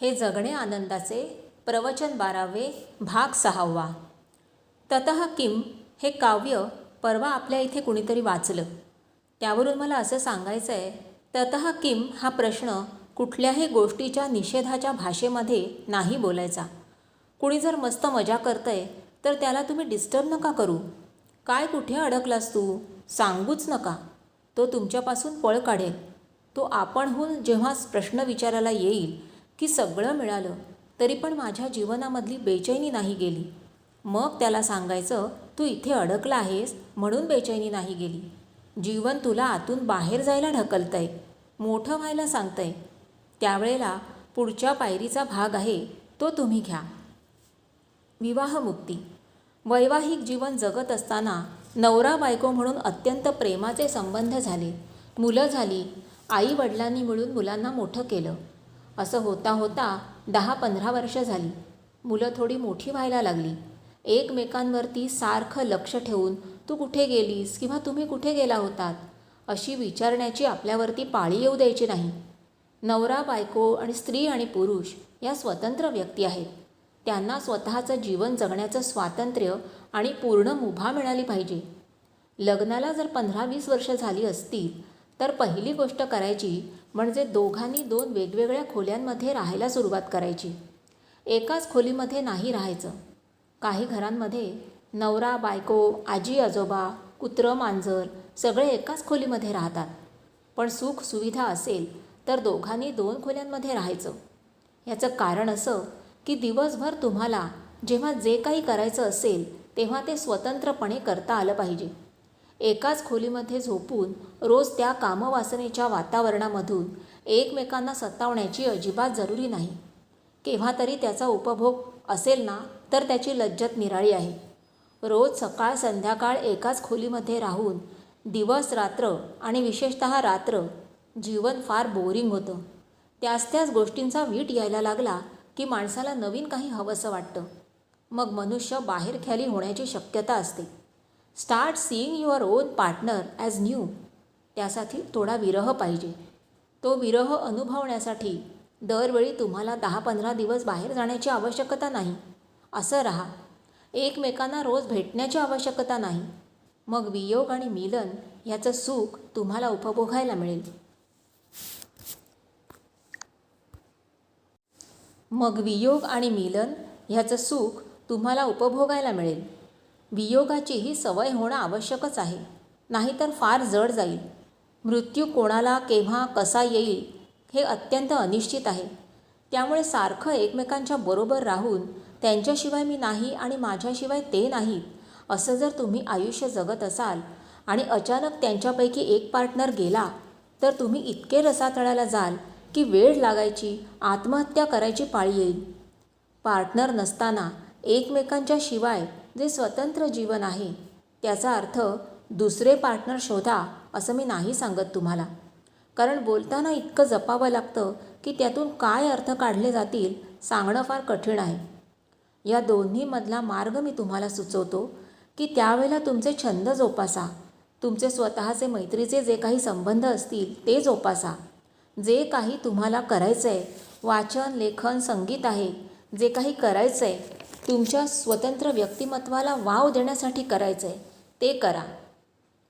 हे जगणे आनंदाचे प्रवचन बारावे भाग सहावा. ततः किम हे काव्य परवा आपल्या इथे कुणीतरी वाचलं. त्यावरून मला असं सांगायचं आहे ततः किम हा प्रश्न कुठल्याही गोष्टीच्या निषेधाच्या भाषेमध्ये नाही बोलायचा. कुणी जर मस्त मजा करतंय तर त्याला तुम्ही डिस्टर्ब नका करू. काय कुठे अडकलास तू? सांगूच नका. तो तुमच्यापासून पळ काढेल. तो आपणहून जेव्हा प्रश्न विचारायला येईल की सगळं मिळालं तरी पण माझ्या जीवनामधली बेचैनी नाही गेली. मग त्याला सांगायचं तू इथे अडकला आहेस म्हणून बेचैनी नाही गेली. जीवन तुला आतून बाहेर जायला ढकलतंय मोठं व्हायला सांगतंय. त्यावेळेला पुढच्या पायरीचा भाग आहे तो तुम्ही घ्या. विवाहमुक्ती. वैवाहिक जीवन जगत असताना नवरा बायको म्हणून अत्यंत प्रेमाचे संबंध झाले. मुलं झाली आई वडिलांनी मिळून मुलांना मोठं केलं. असं होता होता दहा पंधरा वर्ष झाली. मुलं थोडी मोठी व्हायला लागली. एकमेकांवरती सारखं लक्ष ठेवून तू कुठे गेलीस किंवा तुम्ही कुठे गेला होतात? अशी विचारण्याची आपल्यावरती पाळी येऊ द्यायची नाही. नवरा बायको आणि स्त्री आणि पुरुष या स्वतंत्र व्यक्ती आहेत. त्यांना स्वतःचं जीवन जगण्याचं स्वातंत्र्य आणि पूर्ण मुभा मिळाली पाहिजे. लग्नाला जर पंधरा वीस वर्ष झाली असतील तर पहिली गोष्ट करायची म्हणजे दोघांनी दोन वेगवेगळ्या खोल्यांमध्ये राहायला सुरुवात करायची. एकाच खोलीमध्ये नाही राहायचं. काही घरांमध्ये नवरा बायको आजी आजोबा कुत्रं मांजर सगळे एकाच खोलीमध्ये राहतात. पण सुख सुविधा असेल तर दोघांनी दोन खोल्यांमध्ये राहायचं. याचं कारण असं की दिवसभर तुम्हाला जेव्हा जे काही करायचं असेल तेव्हा ते स्वतंत्रपणे करता आलं पाहिजे. एकाच खोलीमध्ये झोपून रोज त्या कामवासनेच्या वातावरणामधून एकमेकांना सतावण्याची अजिबात जरुरी नाही. केव्हा तरी त्याचा उपभोग असेल ना तर त्याची लज्जत निराळी आहे. रोज सकाळ संध्याकाळ एकाच खोलीमध्ये राहून दिवस रात्र आणि विशेषत रात्र जीवन फार बोरिंग होतं. त्याच त्याच गोष्टींचा वीट यायला लागला की माणसाला नवीन काही हवंसं वाटतं. मग मनुष्य बाहेर ख्याली होण्याची शक्यता असते. Start seeing your own partner as new त्यासाठी थोडा विरह पाहिजे. तो विरह अनुभवण्यासाठी दरवेळी तुम्हाला दहा पंधरा दिवस बाहेर जाण्याची आवश्यकता नाही. असं राहा. एकमेकांना रोज भेटण्याची आवश्यकता नाही. मग वियोग आणि मिलन याचं सुख तुम्हाला उपभोगायला मिळेल. मग वियोग आणि मिलन ह्याचं सुख तुम्हाला उपभोगायला मिळेल. वियोगाची ही सवय होणं आवश्यकच आहे. नाहीतर फार जड जाईल. मृत्यू कोणाला केव्हा कसा येईल हे अत्यंत अनिश्चित आहे. त्यामुळे सारखं एकमेकांच्या बरोबर राहून त्यांच्याशिवाय मी नाही आणि माझ्याशिवाय ते नाहीत असं जर तुम्ही आयुष्य जगत असाल आणि अचानक त्यांच्यापैकी एक पार्टनर गेला तर तुम्ही इतके रसातळाला जाल की वेळ लागायची आत्महत्या करायची पाळी येईल. पार्टनर नसताना एकमेकांच्या शिवाय जे स्वतंत्र जीवन आहे त्याचा अर्थ दुसरे पार्टनर शोधा असं मी नाही सांगत तुम्हाला. कारण बोलताना इतकं जपावं लागतं की त्यातून काय अर्थ काढले जातील सांगणं फार कठीण आहे. या दोन्हीमधला मार्ग मी तुम्हाला सुचवतो की त्यावेळेला तुमचे छंद जोपासा. तुमचे स्वतःचे मैत्रीचे जे काही संबंध असतील ते जोपासा. जे काही तुम्हाला करायचं आहे वाचन लेखन संगीत आहे जे काही करायचं आहे तुमच्या स्वतंत्र व्यक्तिमत्वाला वाव देण्यासाठी करायचं आहे ते करा.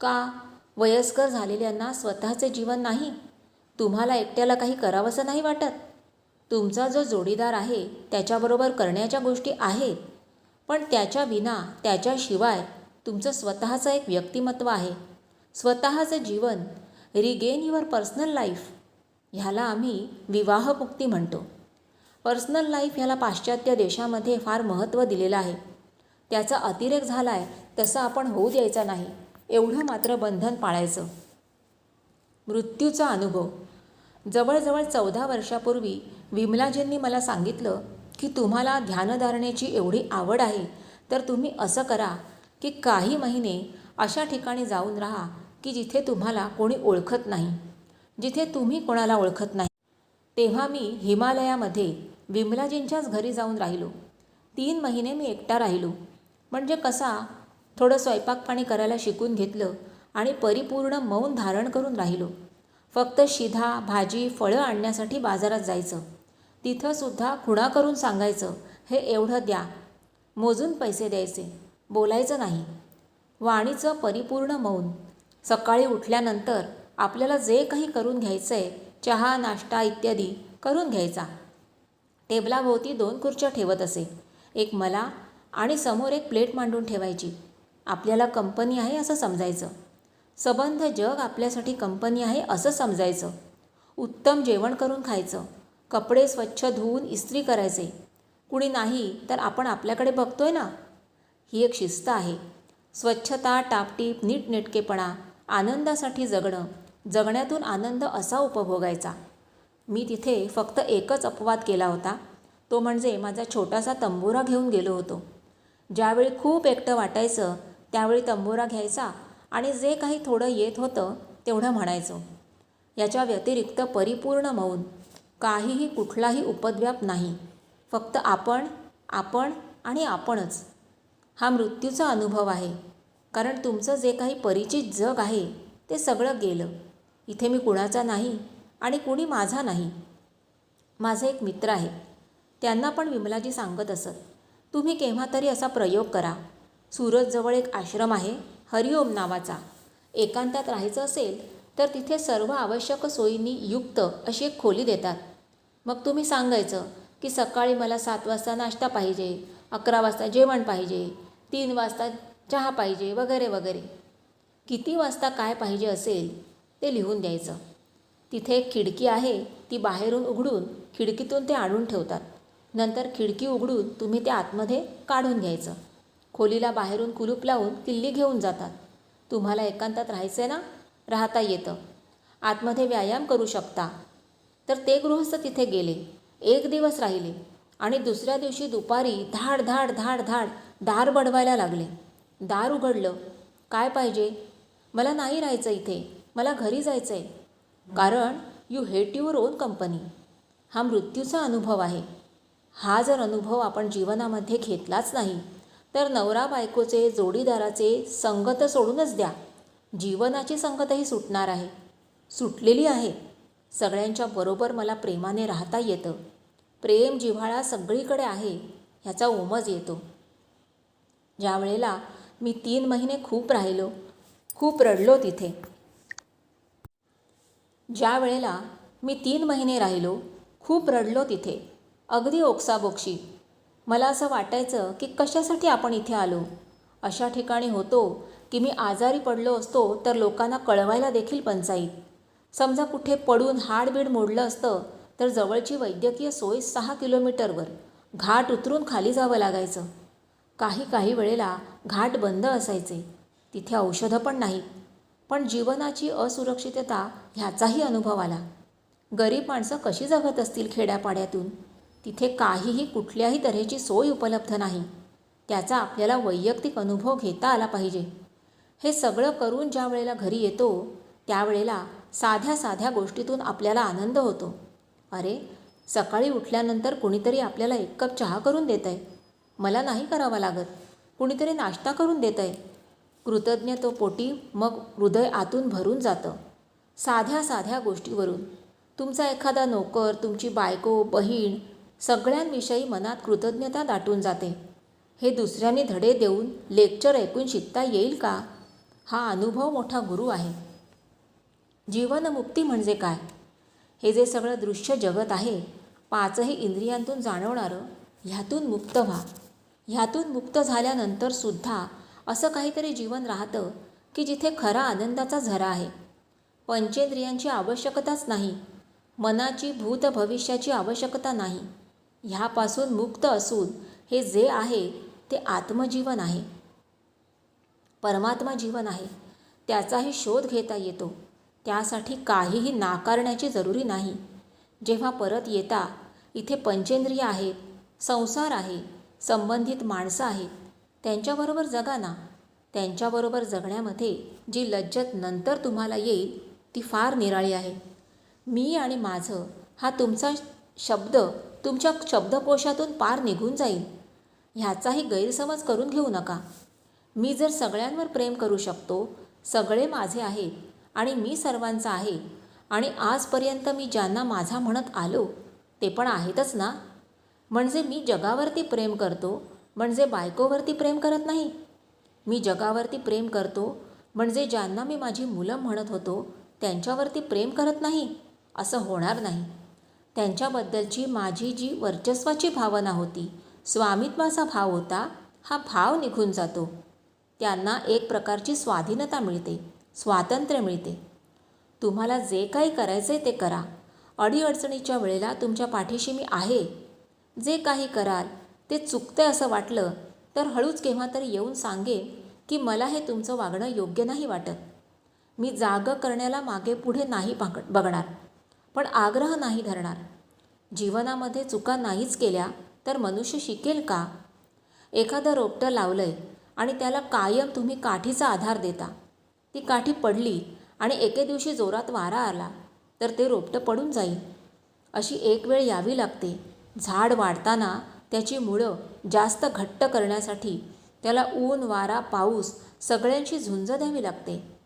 का? वयस्कर झालेल्यांना स्वतःचे जीवन नाही. तुम्हाला एकट्याला काही करावंसं नाही वाटत. तुमचा जो जोडीदार आहे त्याच्याबरोबर करण्याच्या गोष्टी आहेत. पण त्याच्या विना त्याच्याशिवाय तुमचं स्वतःचं एक व्यक्तिमत्व आहे. स्वतःचं जीवन रिगेन युअर पर्सनल लाईफ ह्याला आम्ही विवाहमुक्ती म्हणतो. पर्सनल लाईफ ह्याला पाश्चात्य देशामध्ये फार महत्त्व दिलेलं आहे. त्याचा अतिरेक झाला आहे तसं आपण होऊ द्यायचा नाही. एवढं मात्र बंधन पाळायचं. मृत्यूचा अनुभव. जवळजवळ चौदा वर्षापूर्वी विमलाजींनी मला सांगितलं की तुम्हाला ध्यानधारणेची एवढी आवड आहे तर तुम्ही असं करा की काही महिने अशा ठिकाणी जाऊन राहा की जिथे तुम्हाला कोणी ओळखत नाही. जिथे तुम्ही कोणाला ओळखत नाही. तेव्हा मी हिमालयामध्ये विमलाजींच्याच घरी जाऊन राहिलो. तीन महिने मी एकटा राहिलो. म्हणजे कसा? थोडं स्वयंपाक पाणी करायला शिकून घेतलं आणि परिपूर्ण मौन धारण करून राहिलो. फक्त शिधा भाजी फळं आणण्यासाठी बाजारात जायचं. तिथंसुद्धा खुणा करून सांगायचं हे एवढं द्या. मोजून पैसे द्यायचे. बोलायचं नाही. वाणीचं परिपूर्ण मौन. सकाळी उठल्यानंतर आपल्याला जे काही करून घ्यायचं आहे चहा नाश्ता इत्यादी करून घ्यायचा. टेबलाभोवती दोन खुर्च्या ठेवत असे. एक मला आणि समोर एक प्लेट मांडून ठेवायची. आपल्याला कंपनी आहे असं समजायचं. सबंध जग आपल्यासाठी कंपनी आहे असं समजायचं. उत्तम जेवण करून खायचं. कपडे स्वच्छ धुवून इस्त्री करायचे. कुणी नाही तर आपण आपल्याकडे बघतोय ना? ही एक शिस्त आहे. स्वच्छता टापटीप नीटनेटकेपणा आनंदासाठी जगणं. जगण्यातून आनंद असा उपभोगायचा. मी तिथे फक्त एकच अपवाद केला होता. तो म्हणजे माझा छोटासा तंबोरा घेऊन गेलो होतो. ज्यावेळी खूप एकटं वाटायचं त्यावेळी तंबोरा घ्यायचा आणि जे काही थोडं येत होतं तेवढं म्हणायचो. याच्या व्यतिरिक्त परिपूर्ण मौन. काहीही कुठलाही उपद्व्याप नाही. फक्त आपण आपण आणि आपणच. हा मृत्यूचा अनुभव आहे. कारण तुमचं जे काही परिचित जग आहे ते सगळं गेलं. इथे मी कुणाचा नाही आणि कुणी माझा नाही. माझा एक मित्र आहे. त्यांना पण विमलाजी सांगत असत तुम्ही केव्हा तरी असा प्रयोग करा. सूरजजवळ एक आश्रम आहे हरिओम नावाचा. एकांतात राहायचं असेल तर तिथे सर्व आवश्यक सोयींनी युक्त अशी एक खोली देतात. मग तुम्ही सांगायचं की सकाळी मला सात वाजता नाश्ता पाहिजे अकरा वाजता जेवण पाहिजे तीन वाजता चहा पाहिजे वगैरे वगैरे. किती वाजता काय पाहिजे असेल ते लिहून द्यायचं. तिथे एक खिडकी आहे ती बाहेरून उघडून खिडकीतून ते आणून ठेवतात. नंतर खिडकी उघडून तुम्ही ते आतमध्ये काढून घ्यायचं. खोलीला बाहेरून कुलूप लावून किल्ली घेऊन जातात. तुम्हाला एकांतात राहायचं आहे ना? राहता येतं. आतमध्ये व्यायाम करू शकता. तर ते गृहस्थ तिथे गेले. एक दिवस राहिले आणि दुसऱ्या दिवशी दुपारी धाड धाड धाड धाड दार बडवायला लागले. दार उघडलं. काय पाहिजे? मला नाही राहायचं इथे. मला घरी जायचं आहे कारण you hate your own company. हा मृत्यूचा अनुभव आहे. हा जर अनुभव आपण जीवनामध्ये घेतलाच नाही तर नवरा बायकोचे जोडीदाराचे संगत सोडूनच द्या. जीवनाची संगतही सुटणार आहे. सुटलेली आहे. सगळ्यांच्या बरोबर मला प्रेमाने राहता येतं. प्रेम जिव्हाळा सगळीकडे आहे ह्याचा उमज येतो. ज्या वेळेला मी तीन महिने खूप राहिलो खूप रडलो तिथे. ज्या वेळेला मी तीन महिने राहिलो खूप रडलो तिथे. अगदी ओक्साबोक्षी मला असं वाटायचं की कशासाठी आपण इथे आलो? अशा ठिकाणी होतो की मी आजारी पडलो असतो तर लोकांना कळवायला देखील पंचाईत. समजा कुठे पडून हाडबीड मोडलं असतं तर जवळची वैद्यकीय सोय सहा किलोमीटरवर घाट उतरून खाली जावं लागायचं. काही काही वेळेला घाट बंद असायचे. तिथे औषधं पण नाहीत पण जीवनाची असुरक्षितता ह्याचाही अनुभव आला. गरीब माणसं कशी जगत असतील खेड्यापाड्यातून? तिथे काहीही कुठल्याही तऱ्हेची सोय उपलब्ध नाही. त्याचा आपल्याला वैयक्तिक अनुभव घेता आला पाहिजे. हे सगळं करून ज्या वेळेला घरी येतो त्यावेळेला साध्या साध्या गोष्टीतून आपल्याला आनंद होतो. अरे सकाळी उठल्यानंतर कुणीतरी आपल्याला एक कप चहा करून देत आहे मला नाही करावा लागत. कुणीतरी नाश्ता करून देत आहे कृतज्ञ तो पोटी मग हृदय आतून भरून जातं. साध्या साध्या गोष्टीवरून. तुमचा एखादा नोकर तुमची बायको बहीण सगळ्यांविषयी मनात कृतज्ञता दाटून जाते. हे दुसऱ्यांनी धडे देऊन लेक्चर ऐकून शिकता येईल का? हा अनुभव मोठा गुरु आहे. जीवनमुक्ती म्हणजे काय? हे जे सगळं दृश्य जगत आहे पाचही इंद्रियांतून जाणवणारं ह्यातून मुक्त व्हा. ह्यातून मुक्त झाल्यानंतर सुद्धा असं काहीतरी जीवन राहतं की जिथे खरा आनंदाचा झरा आहे. पंचेंद्रियांची आवश्यकताच नाही. मनाची भूत भविष्याची आवश्यकता नाही. ह्यापासून मुक्त असून हे जे आहे ते आत्मजीवन आहे. परमात्मा जीवन आहे. त्याचाही शोध घेता येतो. त्यासाठी काहीही नाकारण्याची जरुरी नाही. जेव्हा परत येता इथे पंचेंद्रिय आहेत संसार आहे संबंधित माणसं आहेत त्यांच्याबरोबर जगा ना. त्यांच्याबरोबर जगण्यामध्ये जी लज्जत नंतर तुम्हाला येईल ती फार निराळी आहे. मी आणि माझं हा तुमचा शब्द तुमच्या शब्दकोशातून पार निघून जाईल. ह्याचाही गैरसमज करून घेऊ नका. मी जर सगळ्यांवर प्रेम करू शकतो सगळे माझे आहेत आणि मी सर्वांचा आहे आणि आजपर्यंत मी ज्यांना माझा म्हणत आलो ते पण आहेतच ना. म्हणजे मी जगावरती प्रेम करतो म्हणजे बायकोवरती प्रेम करत नाही? मी जगावरती प्रेम करतो म्हणजे ज्यांना मी माझी मुलं म्हणत होतो त्यांच्यावरती प्रेम करत नाही? असं होणार नाही. त्यांच्याबद्दलची माझी जी वर्चस्वाची भावना होती स्वामित्वाचा भाव होता हा भाव निघून जातो. त्यांना एक प्रकारची स्वाधीनता मिळते स्वातंत्र्य मिळते. तुम्हाला जे काही करायचं आहे ते करा. अडीअडचणीच्या वेळेला तुमच्या पाठीशी मी आहे. जे काही कराल ते चुकतंय असं वाटलं तर हळूच केव्हा तरी येऊन सांगेन की मला हे तुमचं वागणं योग्य नाही वाटत. मी जागं करण्याला मागे पुढे नाही पाक बघणार पण आग्रह नाही धरणार. जीवनामध्ये चुका नाहीच केल्या तर मनुष्य शिकेल का? एखादं रोपटं लावलं आहे आणि त्याला कायम तुम्ही काठीचा आधार देता. ती काठी पडली आणि एके दिवशी जोरात वारा आला तर ते रोपटं पडून जाईल. अशी एक वेळ यावी लागते. झाड वाढताना त्याची मुळं जास्त घट्ट करण्यासाठी त्याला ऊन वारा पाऊस सगळ्यांशी झुंज द्यावी लागते.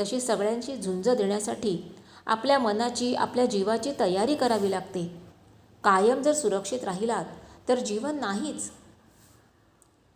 तशी सगळ्यांशी झुंज देण्यासाठी आपल्या मनाची आपल्या जीवाची तयारी करावी लागते. कायम जर सुरक्षित राहिलात तर जीवन नाहीच.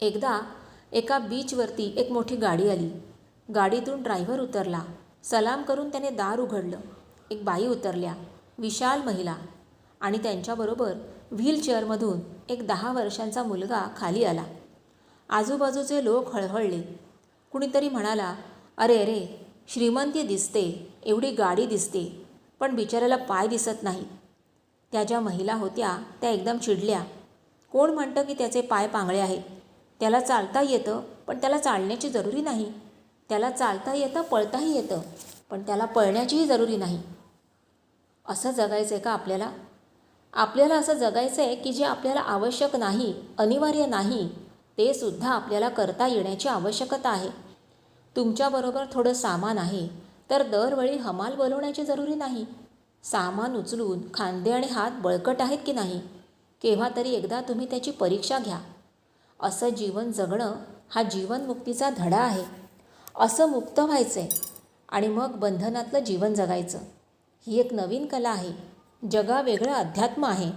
एकदा एका बीचवरती एक मोठी गाडी आली. गाडीतून ड्रायव्हर उतरला. सलाम करून त्याने दार उघडलं. एक बाई उतरल्या. विशाल महिला. आणि त्यांच्याबरोबर व्हीलचेअरमधून एक दहा वर्षांचा मुलगा खाली आला. आजूबाजूचे लोक हळहळले. कुणीतरी म्हणाला अरे अरे श्रीमंती दिसते एवढी गाडी दिसते पण बिचाऱ्याला पाय दिसत नाही. त्या ज्या महिला होत्या त्या एकदम चिडल्या. कोण म्हणतं की त्याचे पाय पांगळे आहेत? त्याला चालता येतं पण त्याला चालण्याची जरुरी नाही. त्याला चालता येतं पळताही येतं पण त्याला पळण्याचीही जरुरी नाही. असं जगायचं आहे का आपल्याला? आपल्याला असं जगायचं आहे की जे आपल्याला आवश्यक नाही अनिवार्य नाही ते सुद्धा आपल्याला करता येण्याची आवश्यकता आहे. तुमच्याबरोबर थोडं सामान आहे तर दरवेळी हमाल बोलवण्याची जरुरी नाही. सामान उचलून खांदे आणि हात बळकट आहेत की नाही केव्हा तरी एकदा तुम्ही त्याची परीक्षा घ्या. असं जीवन जगणं हा जीवनमुक्तीचा धडा आहे. असं मुक्त व्हायचं आहे आणि मग बंधनातलं जीवन जगायचं. ही एक नवीन कला आहे. जगावेगळं अध्यात्म आहे.